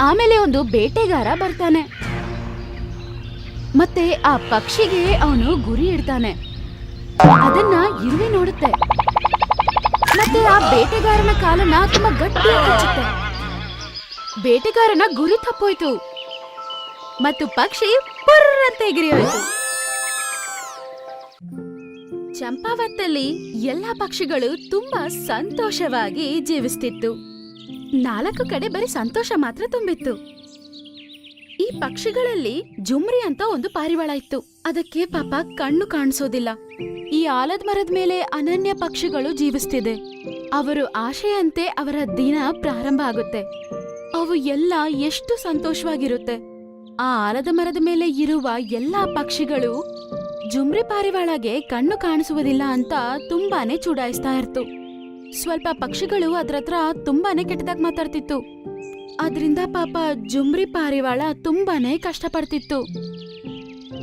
ಆಮೇಲೆ ಒಂದು ಬೇಟೆಗಾರ ಬರ್ತಾನೆ. ಮತ್ತೆ ಆ ಪಕ್ಷಿಗೆ ಅವನು ಗುರಿ ಇಡ್ತಾನೆ. ಅದನ್ನ ಇರುವೆ ನೋಡುತ್ತೆ. ಮತ್ತೆ ಆ ಬೇಟೆಗಾರನ ಕಾಲನ ತುಂಬಾ ಗಟ್ಟಿ ಹಚ್ಚುತ್ತೆ. ಬೇಟೆಗಾರನ ಗುರಿ ತಪ್ಪೋಯ್ತು. ಮತ್ತು ಪಕ್ಷಿ ಪುರ್ರಂತ ಎಗಿರಿ ಚಂಪಾವತ್ತಲ್ಲಿ ಎಲ್ಲಾ ಪಕ್ಷಿಗಳು ತುಂಬಾ ಸಂತೋಷವಾಗಿ ಜೀವಿಸ್ತಿತ್ತು. ನಾಲ್ಕು ಕಡೆ ಬರೀ ಸಂತೋಷ ಮಾತ್ರ ತುಂಬಿತ್ತು. ಈ ಪಕ್ಷಿಗಳಲ್ಲಿ ಜುಮ್ರಿ ಅಂತ ಒಂದು ಪಾರಿವಾಳ ಇತ್ತು. ಅದಕ್ಕೆ ಪಾಪ ಕಣ್ಣು ಕಾಣಿಸೋದಿಲ್ಲ. ಈ ಆಲದ ಮರದ ಮೇಲೆ ಅನನ್ಯ ಪಕ್ಷಿಗಳು ಜೀವಿಸ್ತಿದೆ. ಅವರು ಆಶೆಯಂತೆ ಅವರ ದಿನ ಪ್ರಾರಂಭ ಆಗುತ್ತೆ. ಅವು ಎಲ್ಲ ಎಷ್ಟು ಸಂತೋಷವಾಗಿರುತ್ತೆ. ಆ ಆಲದ ಮರದ ಮೇಲೆ ಇರುವ ಎಲ್ಲಾ ಪಕ್ಷಿಗಳು ಜುಮ್ರಿ ಪಾರಿವಾಳಗೆ ಕಣ್ಣು ಕಾಣಿಸುವುದಿಲ್ಲ ಅಂತ ತುಂಬಾನೇ ಚುಡಾಯಿಸ್ತಾ ಇರ್ತು. ಸ್ವಲ್ಪ ಪಕ್ಷಿಗಳು ಅದ್ರ ಹತ್ರ ತುಂಬಾನೇ ಕೆಟ್ಟದಾಗಿ ಮಾತಾಡ್ತಿತ್ತು. ಅದ್ರಿಂದ ಪಾಪ ಜುಮ್ರಿ ಪಾರಿವಾಳ ತುಂಬಾನೇ ಕಷ್ಟಪಡ್ತಿತ್ತು.